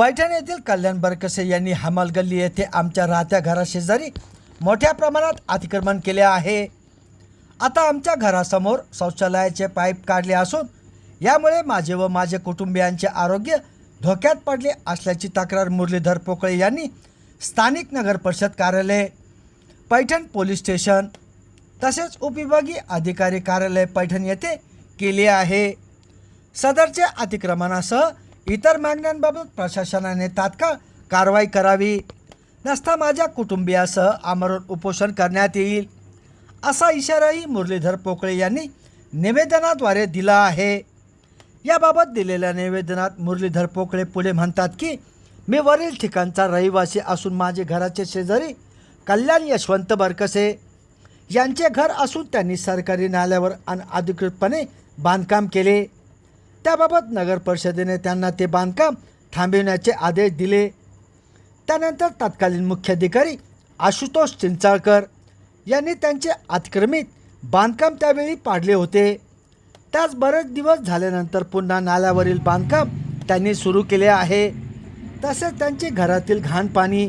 पैठण येथील कल्याण बरकसे यांनी हमालगल्ली येथे आमच्या राहत्या घराशेजारी मोठ्या प्रमाणात अतिक्रमण केले आहे. आता आमच्या घरासमोर शौचालयाचे पाईप काढले असून यामुळे माझे व माझे कुटुंबियांचे आरोग्य धोक्यात पडले असल्याची तक्रार मुरलीधर पोकळे यांनी स्थानिक नगर परिषद कार्यालय पैठण पोलीस स्टेशन तसेच उपविभागीय अधिकारी कार्यालय पैठण येथे केले आहे. सदरच्या अतिक्रमणासह इतर मागण्यांबाबत प्रशासनाने तात्काळ कारवाई करावी. नसता माझ्या कुटुंबियासह आमरण उपोषण करण्यात येईल असा इशाराही मुरलीधर पोकळे यांनी निवेदनाद्वारे दिला आहे. याबाबत दिलेल्या निवेदनात मुरलीधर पोकळे पुढे म्हणतात की मी वरील ठिकाणचा रहिवासी असून माझे घराचे शेजारी कल्याण यशवंत बरकसे. यांचे घर असून त्यांनी सरकारी नाल्यावर अनधिकृतपणे बांधकाम केले. त्याबाबत नगर परिषदेने त्यांना ते बांधकाम थांबविण्याचे आदेश दिले. त्यानंतर तत्कालीन मुख्याधिकारी आशुतोष चिंचाळकर यांनी त्यांचे अतिक्रमित बांधकाम त्यावेळी पाडले होते. त्याच बरेच दिवस झाल्यानंतर पुन्हा नाल्यावरील बांधकाम त्यांनी सुरू केले आहे. तसेच त्यांचे घरातील घाण पाणी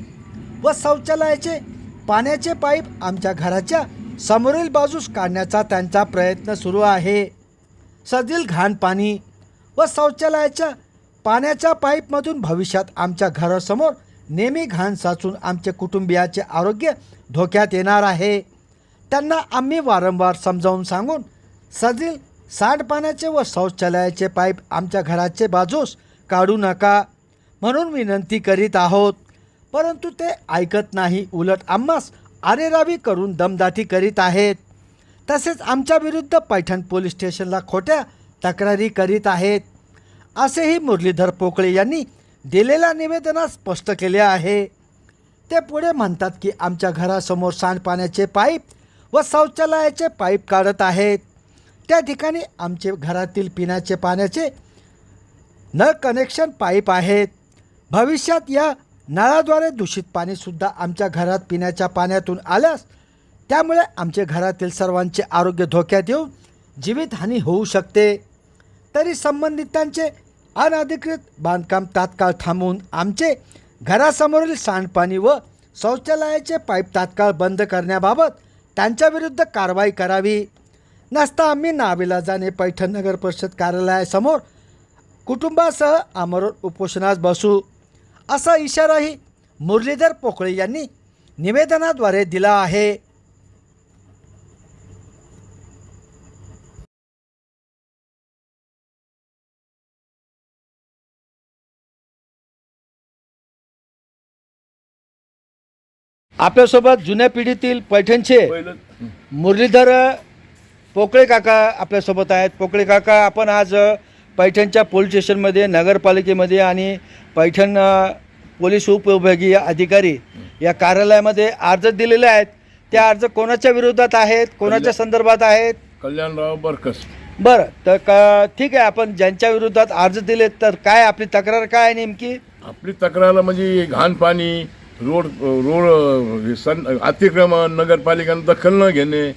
व शौचालयाचे पाण्याचे पाईप आमच्या घराच्या समोरील बाजूस काढण्याचा त्यांचा प्रयत्न सुरू आहे. सदील घाण पाणी व शौचालयाच्या पाण्याच्या पाईपमधून भविष्यात आमच्या घरासमोर नेहमी घाण साचून आमचे कुटुंबियाचे आरोग्य धोक्यात येणार आहे. त्यांना आम्ही वारंवार समजावून सांगून सदील सांडपाण्याचे व शौचालयाचे पाईप आमच्या घराचे बाजूस काढू नका म्हणून विनंती करीत आहोत. परंतु ते ऐकत नाही उलट आम्हास आरेरावी करून दमदाटी करीत आहेत. तसेच आमच्या विरुद्ध पैठण पोलीस स्टेशनला खोट्या तक्रारी करीत आहेत. असेही मुरलीधर पोकळे यांनी दिलेल्या निवेदनात स्पष्ट केले आहे. ते पुढे म्हणतात की आमच्या घरासमोर सांडपाण्याचे पाईप व शौचालयाचे पाईप काढत आहेत. त्या ठिकाणी आमचे घरातील पिण्याचे पाण्याचे नळ कनेक्शन पाईप आहेत. भविष्यात या नळाद्वारे दूषित पाणीसुद्धा आमच्या घरात पिण्याच्या पाण्यातून आल्यास त्यामुळे आमच्या घरातील सर्वांचे आरोग्य धोक्यात येऊन जीवितहानी होऊ शकते. तरी संबंधितांचे अनधिकृत बांधकाम तात्काळ थांबवून आमचे घरासमोरील सांडपाणी व शौचालयाचे पाईप तात्काळ बंद करण्याबाबत त्यांच्याविरुद्ध कारवाई करावी. नसता आम्ही नाविलाजाने पैठण नगर परिषद कार्यालयासमोर कुटुंबासह आमरण उपोषणास बसू. असा इशाराही मुरलीधर पोकळे यांनी निवेदनाद्वारे दिला आहे. आपल्यासोबत जुन्या पिढीतील पैठणचे मुरलीधर पोकळे काका आपल्यासोबत आहेत. पोकळे काका आपण आज पैठणच्या पोलीस स्टेशनमध्ये नगरपालिकेमध्ये आणि पैठण पोलीस उपविभागीय अधिकारी या कार्यालयामध्ये अर्ज दिलेले आहेत. ते अर्ज कोणाच्या विरोधात आहेत? कोणाच्या संदर्भात आहेत? कल्याणराव बरकस. बरं तर का ठीक आहे. आपण ज्यांच्या विरोधात अर्ज दिलेत तर काय आपली तक्रार काय आहे नेमकी? आपली तक्रार म्हणजे घाण पाणी रोड रोड सन अतिक्रमण नगरपालिकेनं दखल न घेणे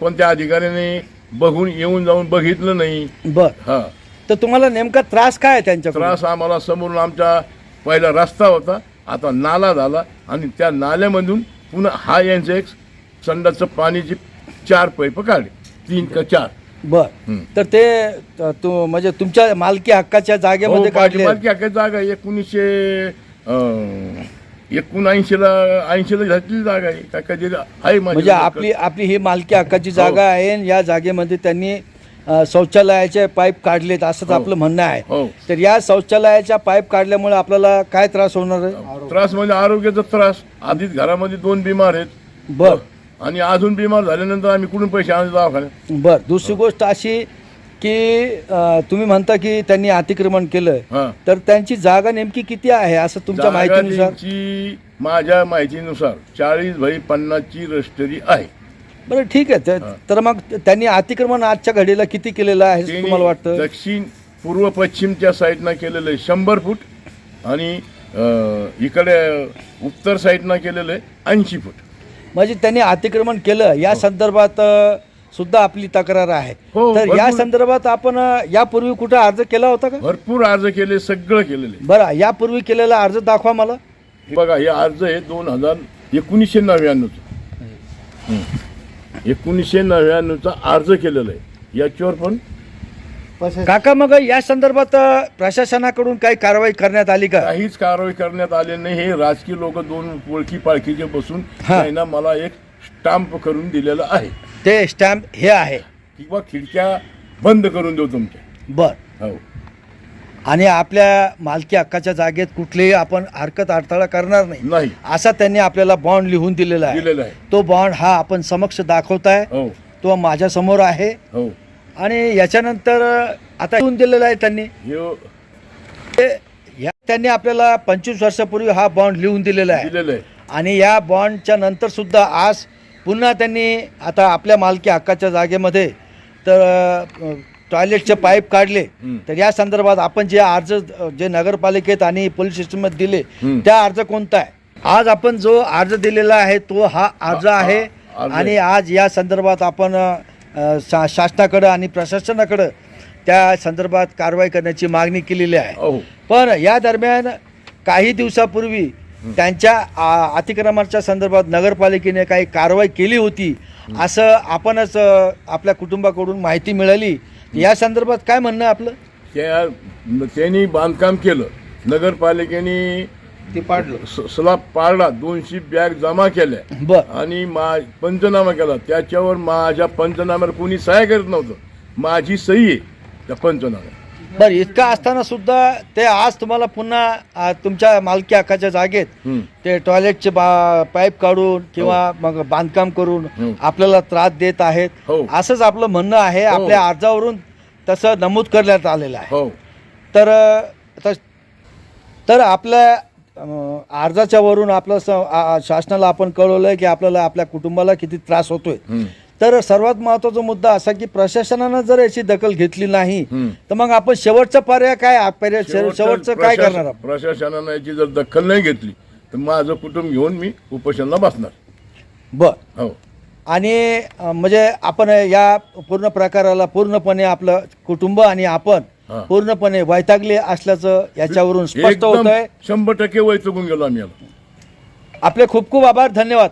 कोणत्या अधिकाऱ्याने बघून येऊन जाऊन बघितलं नाही. बरं. हा. तर तुम्हाला नेमका त्रास काय आहे त्यांच्याकडून? त्रास आम्हाला समोरून आमच्या पहिला रस्ता होता. आता नाला झाला आणि त्या नाल्यामधून पुन्हा हा यांचं एक संडाचं पाणीची चार पैप काढले. तीन का चार. बर. हं. तर ते त- तू म्हणजे तुमच्या मालकी हक्काच्या जागेमध्ये हो, काढले पाठीमागची अख्या जागा. एकोणीसशे एकोणऐंशीला ऐंशीला घेतलेली जागा आहे. काय कधी आहे माझी म्हणजे आपली आपली ही मालकी हक्काची जागा आहे आणि या जागेमध्ये त्यांनी अ, शौचालयाचे पाईप काढलेत असंच हो. आपलं म्हणणं आहे. हो. तर या शौचालयाच्या पाईप काढल्यामुळे आपल्याला काय त्रास होणार आहे? त्रास म्हणजे आरोग्याचा त्रास. आधीच घरामध्ये दोन बिमार आहेत. बर. आणि अजून बिमार झाल्यानंतर आम्ही कुठून पैसे आणले दवाखान्यात? बर. दुसरी गोष्ट अशी की अ, तुम्ही म्हणता की त्यांनी अतिक्रमण केलं हा. तर त्यांची जागा नेमकी किती आहे असं तुमच्या जागा माहितीनुसार? त्यांची माझ्या माहितीनुसार चाळीस बाई पन्नासची रजिस्टरी आहे. बरं ठीक आहे. तर- तर मग त्यांनी अतिक्रमण आजच्या घडीला किती केलेलं आहे तुम्हाला वाटतं? दक्षिण पूर्व पश्चिमच्या साईडनं केलेलं आहे शंभर फूट आणि अं, इकडे उत्तर साईडनं केलेलं आहे ऐंशी फूट. म्हणजे त्यांनी अतिक्रमण केलं. या संदर्भात अ, सुद्धा आपली तक्रार आहे. हो, तर या भरपूर. संदर्भात आपण अ, यापूर्वी कुठं अर्ज केला होता का? भरपूर अर्ज केले सगळं केलेले. बरं यापूर्वी केलेला अर्ज दाखवा मला. हे बघा हे अर्ज आहे दोन हजार एकोणीसशे नव्याण्णवचा. एकोणीसशे नव्याण्णवचा अर्ज केलेला आहे. याच्यावर पण काका मग या संदर्भात अ, प्रशासनाकडून काही कारवाई करण्यात आली का? काहीच कारवाई करण्यात आले नाही. हे राजकीय लोक दोन ओळखी पाळखीचे बसून हा. त्यांना मला एक स्टाम्प करून दिलेलं आहे. ते स्टॅम्प हे आहे. किंवा खिडक्या बंद करून देऊ तुमच्या बर. हो. आणि आपल्या मालकी हक्काच्या जागेत कुठलीही आपण हरकत अडथळा करणार नाही. नाही. असा त्यांनी आपल्याला बॉन्ड लिहून दिलेला आहे. दिलेलं आहे. तो बॉन्ड हा आपण समक्ष दाखवताय हो. तो माझ्यासमोर आहे. हो. आणि याच्यानंतर आता लिहून दिलेला आहे त्यांनी. हे ते- या त्यांनी आपल्याला पंचवीस वर्षापूर्वी हा बॉन्ड लिहून दिलेला आहे. दिलेलं आहे. आणि या बॉन्डच्या नंतर सुद्धा आज पुन्हा त्यांनी आता आपल्या मालकी हक्काच्या जागेमध्ये तर टॉयलेटचे पाईप काढले. तर या संदर्भात आपण जे अर्ज जे नगरपालिकेत आणि पोलीस स्टेशनमध्ये दिले. त्या अर्ज कोणता आहे आज आपण जो अर्ज दिलेला आहे तो हा अर्ज आहे आणि. आज या संदर्भात आपण शा शासनाकडं आणि प्रशासनाकडं त्या संदर्भात कारवाई करण्याची मागणी केलेली आहे पण या दरम्यान काही दिवसापूर्वी त्यांच्या आ, अतिक्रमणाच्या संदर्भात नगरपालिकेने काही कारवाई केली होती असं आपणच आपल्या कुटुंबाकडून माहिती मिळाली. या संदर्भात काय म्हणणं आहे आपलं? त्या त्यांनी बांधकाम केलं. नगरपालिकेने ते पाडलं. स- स्लॅब पाडला. दोनशे बॅग जमा केल्या. बर. आणि मा पंचनामा केला. त्याच्यावर माझ्या पंचनाम्यावर कोणी सहाय्य करत नव्हतं. माझी सही आहे त्या पंचनाम्यात बर इतका असताना सुद्धा ते आज तुम्हाला पुन्हा तुमच्या मालकी हक्काच्या जागेत हं. ते टॉयलेटचे पाईप काढून किंवा मग बांधकाम करून हो. आपल्याला त्रास देत आहेत हो. असंच आपलं म्हणणं आहे हो. आपल्या अर्जावरून तसं नमूद करण्यात आलेलं आहे हो तर तर आपल्या अर्जाच्या वरून आपलं शासनाला आपण कळवलं की आपल्याला आपल्या कुटुंबाला किती त्रास होतोय हं. तर सर्वात महत्त्वाचा मुद्दा असा की प्रशासनानं जर याची दखल घेतली नाही. तर मग आपण शेवटचा पर्याय काय? पर्याय- शेवटचं काय करणार आपण? प्रशासनानं याची जर दखल नाही घेतली तर माझं कुटुंब घेऊन मी उपोषणला बसणार. बर. हो. आणि अं, म्हणजे आपण या पूर्ण प्रकाराला पूर्णपणे आपलं कुटुंब आणि आपण हा. पूर्णपणे वैतागले असल्याचं याच्यावरून स्पष्ट एकदम होत आहे शंभर टक्के वैतगून गेलो आम्ही याला. आपले खूप खूप आभार धन्यवाद.